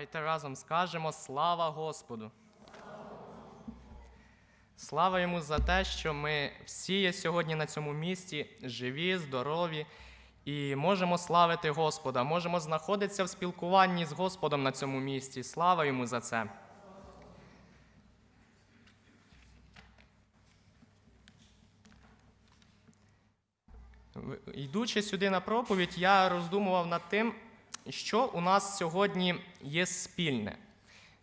Давайте разом скажемо слава Господу. Слава йому за те, що ми всі є сьогодні на цьому місці, живі, здорові, і можемо славити Господа, можемо знаходитися в спілкуванні з Господом на цьому місці. Слава йому за це. Йдучи сюди на проповідь, я роздумував над тим, що у нас сьогодні є спільне.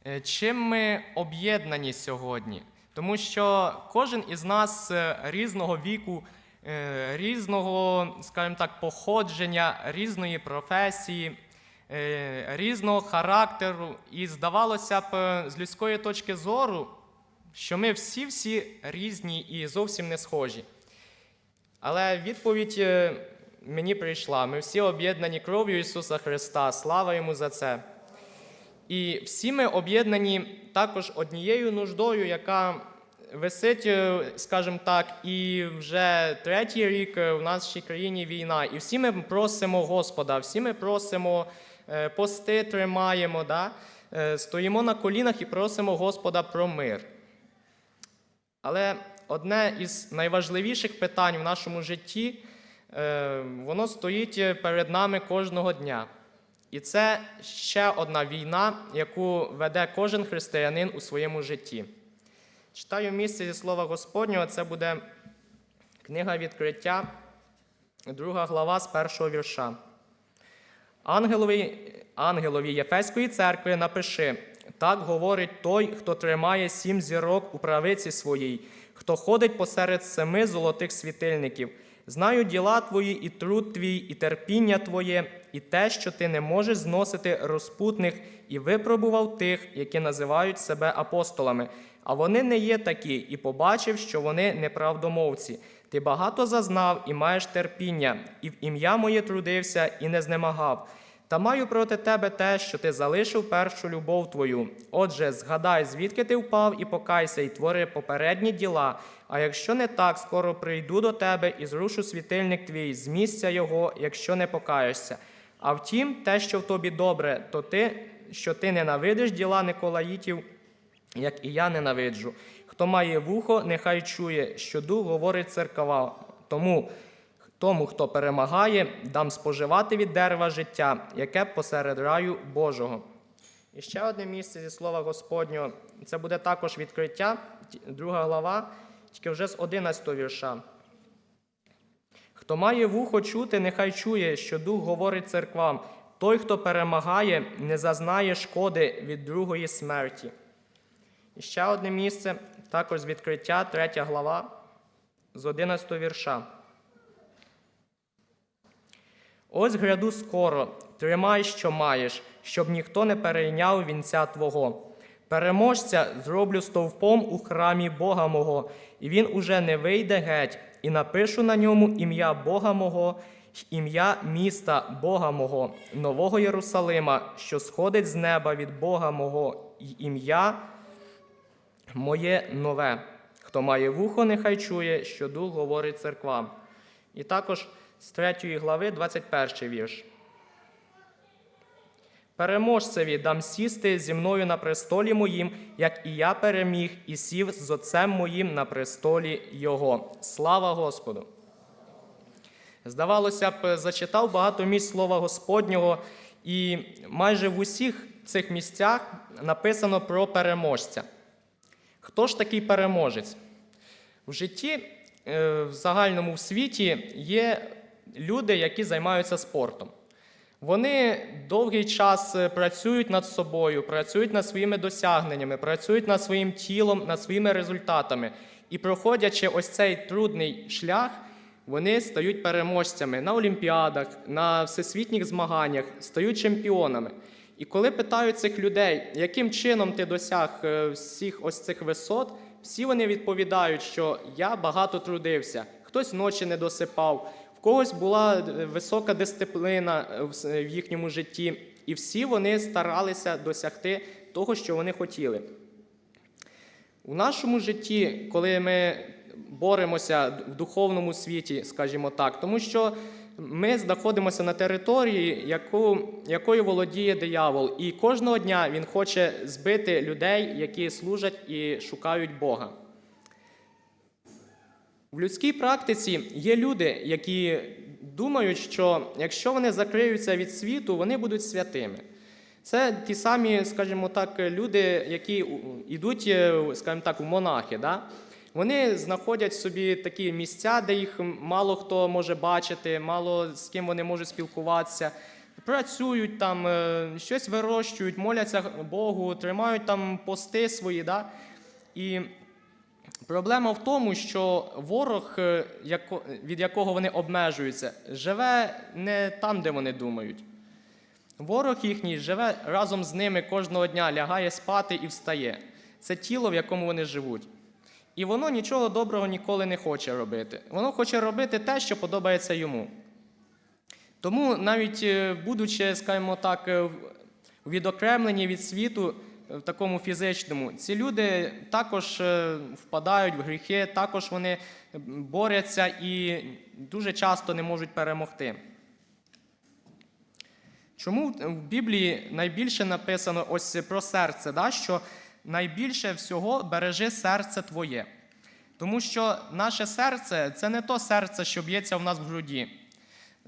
Е, Чим ми об'єднані сьогодні? Тому що кожен із нас е, різного віку, е, різного, скажімо так, походження, різної професії, різного характеру. І здавалося б, з людської точки зору, що ми всі-всі різні і зовсім не схожі. Але відповідь мені прийшла. Ми всі об'єднані кров'ю Ісуса Христа. Слава йому за це. І всі ми об'єднані також однією нуждою, яка висить, е, скажімо так, і вже третій рік е, в нашій країні війна. І всі ми просимо Господа, всі ми просимо е, пости, тримаємо, да? стоїмо на колінах і просимо Господа про мир. Але одне із найважливіших питань в нашому житті, воно стоїть перед нами кожного дня. І це ще одна війна, яку веде кожен християнин у своєму житті. Читаю місце зі слова Господнього, це буде книга відкриття, друга глава з першого вірша. Ангелові, ангелові Єфеської церкви напиши: так говорить той, хто тримає сім зірок у правиці своїй, хто ходить посеред семи золотих світильників. Знаю діла твої, і труд твій, і терпіння твоє, і те, що ти не можеш зносити розпутних, і випробував тих, які називають себе апостолами. А вони не є такі, і побачив, що вони неправдомовці. Ти багато зазнав і маєш терпіння, і в ім'я моє трудився і не знемагав. Та маю проти тебе те, що ти залишив першу любов твою. Отже, згадай, звідки ти впав, і покайся, і твори попередні діла. А якщо не так, скоро прийду до тебе і зрушу світильник твій з місця його, якщо не покаєшся. А втім, те, що в тобі добре, то ти, що ти ненавидиш діла Николаїтів, як і я ненавиджу. Хто має вухо, нехай чує, що дух говорить церква. Тому, тому, хто перемагає, дам споживати від дерева життя, яке посеред раю Божого. І ще одне місце зі слова Господнього. Це буде також відкриття, друга глава, тільки вже з 11 вірша. Хто має вухо чути, нехай чує, що дух говорить церквам. Той, хто перемагає, не зазнає шкоди від другої смерті. І ще одне місце, також з відкриття, 3 глава, з 11 вірша. Ось гряду скоро, тримай, що маєш, щоб ніхто не перейняв вінця твого. Переможця зроблю стовпом у храмі Бога мого, і він уже не вийде геть, і напишу на ньому ім'я Бога мого, ім'я міста Бога мого, нового Єрусалима, що сходить з неба від Бога мого, й ім'я моє нове. Хто має вухо, нехай чує, що дух говорить церквам. І також з 3 глави, 21 вірш. Переможцеві дам сісти зі мною на престолі моїм, як і я переміг, і сів з отцем моїм на престолі Його. Слава Господу! Здавалося б, зачитав багато місць Слова Господнього, і майже в усіх цих місцях написано про переможця. Хто ж такий переможець? В житті, е, в загальному світі є люди, які займаються спортом. Вони довгий час е, працюють над собою, працюють над своїми досягненнями, працюють над своїм тілом, над своїми результатами. І проходячи ось цей трудний шлях, вони стають переможцями на олімпіадах, на всесвітніх змаганнях, стають чемпіонами. І коли питають цих людей, яким чином ти досяг е, всіх ось цих висот, всі вони відповідають, що я багато трудився, хтось ночі не досипав, в когось була е, висока дисципліна е, в їхньому житті, і всі вони старалися досягти того, що вони хотіли. У нашому житті, коли ми боремося в духовному світі, скажімо так, тому що Ми знаходимося на території, яку, якою володіє диявол, і кожного дня він хоче збити людей, які служать і шукають Бога. В людській практиці є люди, які думають, що якщо вони закриються від світу, вони будуть святими. Це ті самі, скажімо так, люди, які йдуть, е, скажімо так, в монахи. Да? Вони знаходять собі такі місця, де їх мало хто може бачити, мало з ким вони можуть спілкуватися. Працюють там, е, щось вирощують, моляться Богу, тримають там пости свої. Да? І Проблема в тому, що ворог, е, від якого вони обмежуються, живе не там, де вони думають. Ворог їхній живе разом з ними кожного дня, лягає спати і встає. Це тіло, в якому вони живуть. І воно нічого доброго ніколи не хоче робити. Воно хоче робити те, що подобається йому. Тому навіть е, будучи, скажімо так, е, відокремлені від світу в такому фізичному, ці люди також е, впадають в гріхи, також вони борються і дуже часто не можуть перемогти. Чому в Біблії найбільше написано ось про серце, да? що найбільше всього бережи серце твоє. Тому що наше серце це не то серце, що б'ється в нас в груді.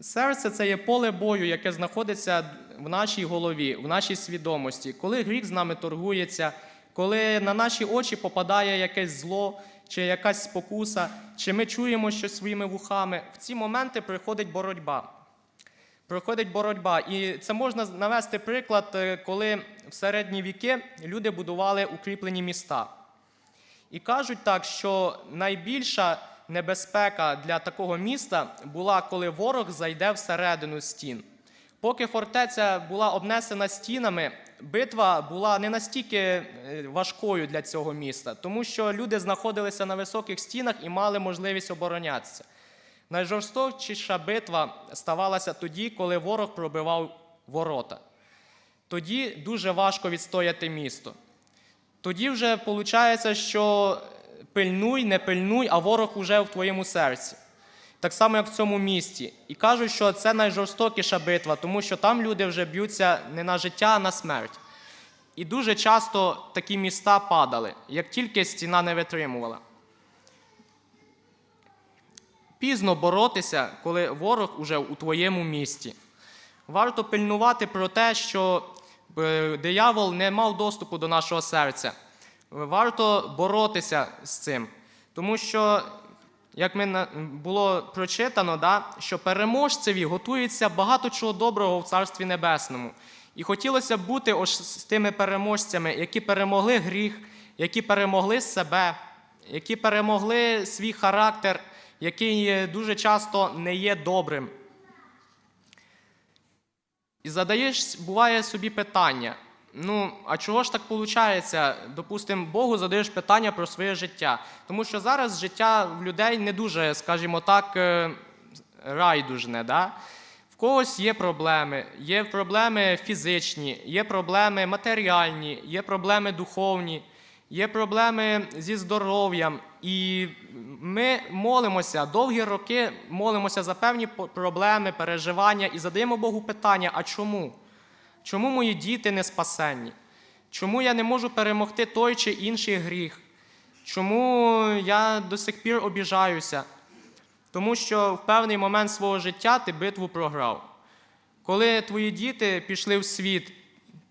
Серце це є поле бою, яке знаходиться в нашій голові, в нашій свідомості. Коли гріх з нами торгується, коли на наші очі попадає якесь зло, чи якась спокуса, чи ми чуємо щось своїми вухами, в ці моменти приходить боротьба. Проходить боротьба. І це можна навести приклад, е, коли в середні віки люди будували укріплені міста. І кажуть так, що найбільша небезпека для такого міста була, коли ворог зайде всередину стін. Поки фортеця була обнесена стінами, битва була не настільки е, важкою для цього міста, тому що люди знаходилися на високих стінах і мали можливість оборонятися. Найжорстокіша битва ставалася тоді, коли ворог пробивав ворота. Тоді дуже важко відстояти місто. Тоді вже виходить, що пильнуй, не пильнуй, а ворог уже в твоєму серці. Так само, як в цьому місті. І кажуть, що це найжорстокіша битва, тому що там люди вже б'ються не на життя, а на смерть. І дуже часто такі міста падали, як тільки стіна не витримувала. Пізно боротися, коли ворог уже у твоєму місті. Варто пильнувати про те, що е, диявол не мав доступу до нашого серця. Варто боротися з цим. Тому що, як ми було прочитано, да, що переможцеві готується багато чого доброго в Царстві Небесному. І хотілося б бути ось з тими переможцями, які перемогли гріх, які перемогли себе, які перемогли свій характер, який дуже часто не є добрим. І задаєш, буває собі питання. Ну, а чого ж так виходить? Допустимо, Богу задаєш питання про своє життя. Тому що зараз життя в людей не дуже, скажімо так, е, райдужне. Да? В когось є проблеми, є проблеми фізичні, є проблеми матеріальні, є проблеми духовні, є проблеми зі здоров'ям. І ми молимося довгі роки, молимося за певні проблеми, переживання і задаємо Богу питання: а чому? Чому мої діти не спасенні? Чому я не можу перемогти той чи інший гріх? Чому я до сих пір обіжаюся? Тому що в певний момент свого життя ти битву програв. Коли твої діти пішли в світ,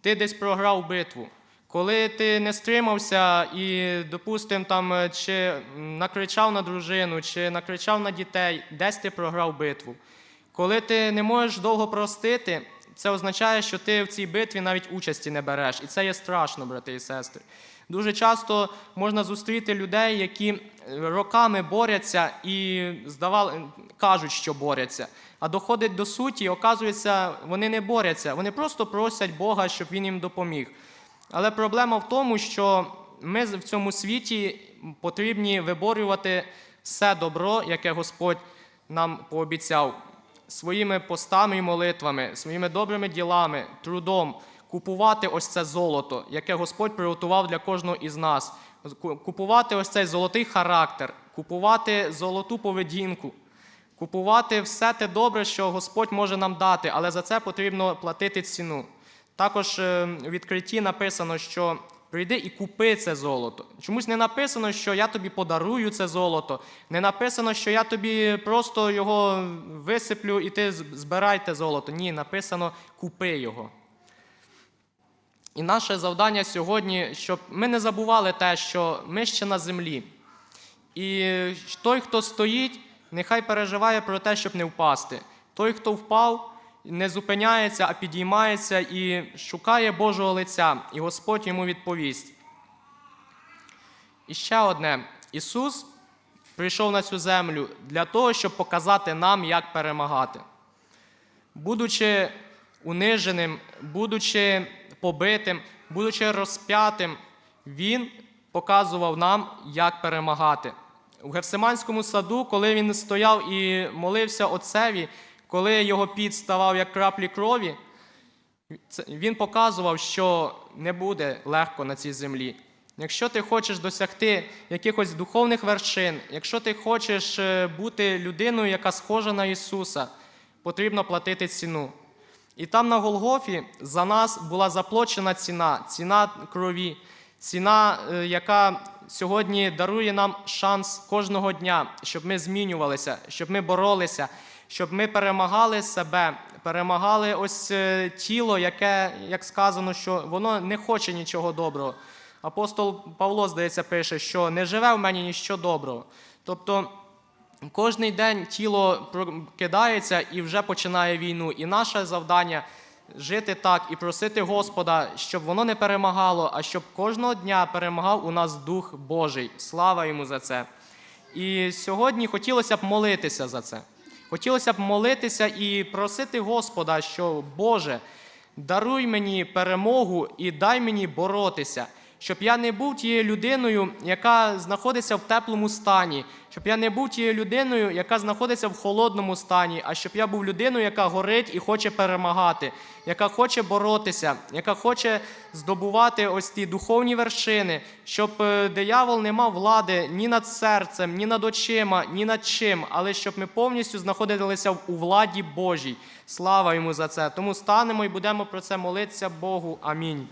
ти десь програв битву. Коли ти не стримався і, допустим, там чи накричав на дружину, чи накричав на дітей, десь ти програв битву. Коли ти не можеш довго простити, це означає, що ти в цій битві навіть участі не береш. І це є страшно, брати і сестри. Дуже часто можна зустріти людей, які е, роками борються і здавали, кажуть, що борються. А доходить до суті, і оказується, вони не борються. Вони просто просять Бога, щоб він їм допоміг. Але проблема в тому, що ми в цьому світі потрібні виборювати все добро, яке Господь нам пообіцяв своїми постами і молитвами, своїми добрими ділами, трудом, купувати ось це золото, яке Господь приготував для кожного із нас, купувати ось цей золотий характер, купувати золоту поведінку. купувати все те добре, що Господь може нам дати, але за це потрібно платити ціну. Також е, в відкритті написано, що прийди і купи це золото. Чомусь не написано, що я тобі подарую це золото. Не написано, що я тобі просто його висиплю і ти збирай те золото. Ні, написано купи його. І наше завдання сьогодні, щоб ми не забували те, що ми ще на землі. І той, хто стоїть, нехай переживає про те, щоб не впасти. Той, хто впав, не зупиняється, а підіймається і шукає Божого лиця, і Господь йому відповість. І ще одне: Ісус прийшов на цю землю для того, щоб показати нам, як перемагати. Будучи униженим, будучи побитим, будучи розп'ятим, Він показував нам, як перемагати. У Гефсиманському саду, коли він стояв і молився Отцеві, коли його піт ставав як краплі крові, він показував, що не буде легко на цій землі. Якщо ти хочеш досягти якихось духовних вершин, якщо ти хочеш е, бути людиною, яка схожа на Ісуса, потрібно платити ціну. І там на Голгофі за нас була заплачена ціна, ціна крові, ціна, е, яка сьогодні дарує нам шанс кожного дня, щоб ми змінювалися, щоб ми боролися, щоб ми перемагали себе, перемагали ось е, тіло, яке, як сказано, що воно не хоче нічого доброго. Апостол Павло, здається, пише, що не живе в мені ніщо доброго. Тобто Кожний день тіло прокидається і вже починає війну. І наше завдання жити так і просити Господа, щоб воно не перемагало, а щоб кожного дня перемагав у нас Дух Божий. Слава йому за це. І сьогодні хотілося б молитися за це. Хотілося б молитися і просити Господа, що Боже, даруй мені перемогу і дай мені боротися, щоб я не був тією людиною, яка знаходиться в теплому стані, щоб я не був тією людиною, яка знаходиться в холодному стані, а щоб я був людиною, яка горить і хоче перемагати, яка хоче боротися, яка хоче здобувати ось ті духовні вершини, щоб е, диявол не мав влади ні над серцем, ні над очима, ні над чим, але щоб ми повністю знаходилися у владі Божій. Слава йому за це. Тому станемо і будемо про це молитися Богу. Амінь.